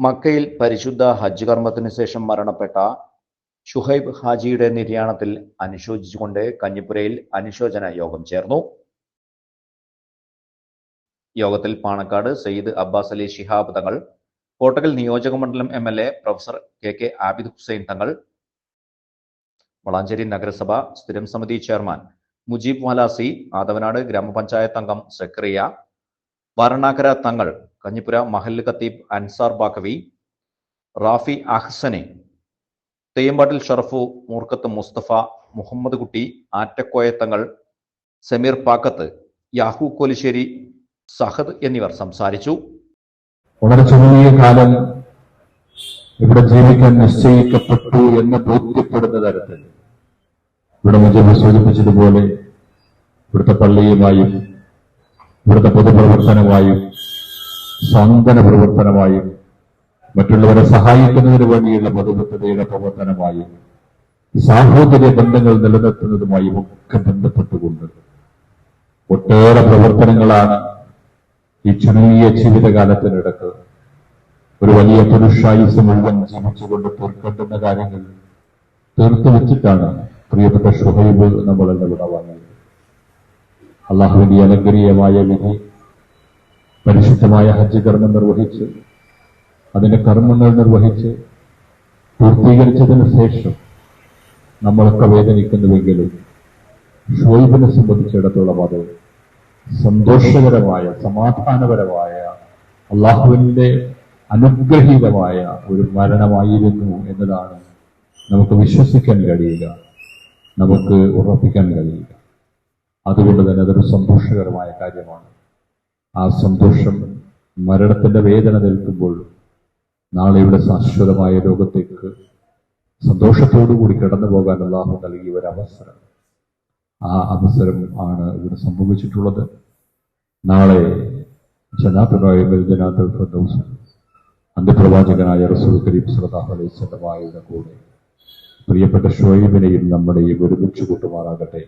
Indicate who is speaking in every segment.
Speaker 1: മക്കയിൽ പരിശുദ്ധ ഹജ്ജ് കർമ്മത്തിനു ശേഷം മരണപ്പെട്ട ഷുഹൈബ് ഹാജിയുടെ നിര്യാണത്തിൽ അനുശോചിച്ചുകൊണ്ട് കഞ്ഞിപ്പുരയിൽ അനുശോചന യോഗം ചേർന്നു. യോഗത്തിൽ പാണക്കാട് സയ്യിദ് അബ്ബാസ് അലി ശിഹാബ് തങ്ങൾ കോട്ടകൽ നിയോജക മണ്ഡലം M L A professor K K Abid Hussain Thangal Valanchery നഗരസഭ സ്ഥിരം സമിതി ചെയർമാൻ മുജീബ് മലാസി ആദവനാട് ഗ്രാമപഞ്ചായത്ത് അംഗം സക്രിയ വാരണാക്കര തങ്ങൾ കഞ്ഞിപ്പുര മഹല്ല് ഖത്തീബ് അൻസാർ ബാഖവി റാഫി അഹ്സനെ തെയ്യമ്പാട്ടിൽ ഷറഫു മൂർക്കത്ത് മുസ്തഫ മുഹമ്മദ് കുട്ടി ആറ്റക്കോയ തങ്ങൾ സമീർ പാക്കത്ത് യാഹു കോലിശ്ശേരി സഹദ് എന്നിവർ സംസാരിച്ചു.
Speaker 2: വളരെ ചുരുങ്ങിയ കാലം ഇവിടെ ജീവിക്കാൻ നിശ്ചയിക്കപ്പെട്ടു എന്ന് ബോധ്യപ്പെടുന്ന തരത്തിൽ. ഇവിടെ മുജബ് സൂചിപ്പിച്ചതുപോലെ ഇവിടുത്തെ പള്ളിയുമായും ഇവിടുത്തെ പൊതുപ്രവർത്തനമായും സാന്ത്വന പ്രവർത്തനമായും മറ്റുള്ളവരെ സഹായിക്കുന്നതിന് വേണ്ടിയുള്ള പൊതുബദ്ധതയുടെ പ്രവർത്തനമായും സാഹോദര്യ ബന്ധങ്ങൾ നിലനിർത്തുന്നതുമായും ഒക്കെ ബന്ധപ്പെട്ടുകൊണ്ട് ഒട്ടേറെ പ്രവർത്തനങ്ങളാണ് ഈ ചെറിയ ജീവിതകാലത്തിനിടക്ക് ഒരു വലിയ പുരുഷായുസ് മുഴുവൻ ജീവിച്ചുകൊണ്ട് തീർക്കേണ്ടുന്ന കാര്യങ്ങൾ തീർത്തു വെച്ചിട്ടാണ് പ്രിയപ്പെട്ട ഷുഹൈബ് നമ്മളെല്ലാം ഇവിടെ വന്നത് അള്ളാഹുവിന്റെ അലങ്കരീയമായ വിധി പരിശുദ്ധമായ ഹജ്ജ് കർമ്മം നിർവഹിച്ച് അതിന്റെ കർമ്മങ്ങൾ നിർവഹിച്ച് പൂർത്തീകരിച്ചതിന് ശേഷം നമ്മളൊക്കെ വേദനിക്കുന്നുവെങ്കിലും ഷോയിബിനെ സംബന്ധിച്ചിടത്തോളം അത് സന്തോഷകരമായ സമാധാനപരമായ അള്ളാഹുവിന്റെ അനുഗ്രഹീതമായ ഒരു മരണമായിരുന്നു എന്നതാണ് നമുക്ക് വിശ്വസിക്കാൻ കഴിയുക നമുക്ക് ഉറപ്പിക്കാൻ കഴിയുക. അതുകൊണ്ട് തന്നെ അതൊരു സന്തോഷകരമായ കാര്യമാണ്. ആ സന്തോഷം മരണത്തിന്റെ വേദന നിൽക്കുമ്പോൾ നാളെ ഇവിടെ ശാശ്വതമായ ലോകത്തേക്ക് സന്തോഷത്തോടുകൂടി കടന്നു പോകാൻ അള്ളാഹു നൽകിയ ഒരു അവസരം. ആ അവസരം ആണ് ഇവിടെ സംഭവിച്ചിട്ടുള്ളത്. നാളെ ഫിർദൗസ് അന്ത്യപ്രവാചകനായ റസൂൽ കരീം സല്ലല്ലാഹു അലൈഹി കൂടെ പ്രിയപ്പെട്ട ഷോയിബിനെയും നമ്മുടെയും ഒരുമിച്ച് കൂട്ടുമാറാകട്ടെ.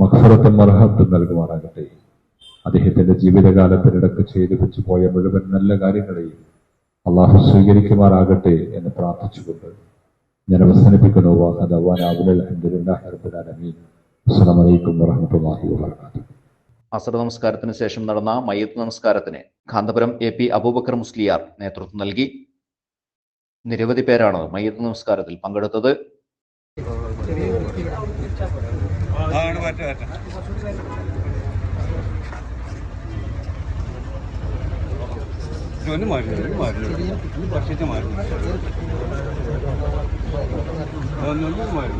Speaker 2: മഖഫറത്തും മർഹത്തും നൽകുമാറാകട്ടെ. അദ്ദേഹത്തിന്റെ ജീവിതകാലത്തിനിടക്ക് ചെയ്തു വെച്ചു പോയ മുഴുവൻ നല്ല കാര്യങ്ങളെയും അള്ളാഹു സ്വീകരിക്കുമാറാകട്ടെ എന്ന് പ്രാർത്ഥിച്ചുകൊണ്ട് ഞാൻ അവസാനിപ്പിക്കുന്നു. വാഹദവാൻ
Speaker 1: അസർ നമസ്കാരത്തിന് ശേഷം നടന്ന മയ്യത്ത് നമസ്കാരത്തിന് കാന്തപുരം എ പി അബൂബക്കർ മുസ്ലിയാർ നേതൃത്വം നൽകി. നിരവധി പേരാണ് മയ്യത്ത് നമസ്കാരത്തിൽ പങ്കെടുത്തത്.
Speaker 3: ആണ് പറ്റ പറ്റ ഒന്ന് മാറ്റി ഒന്ന് മാറി മാറ്റി. പക്ഷിച്ച് മാറി ഒന്നൊന്നും മാറി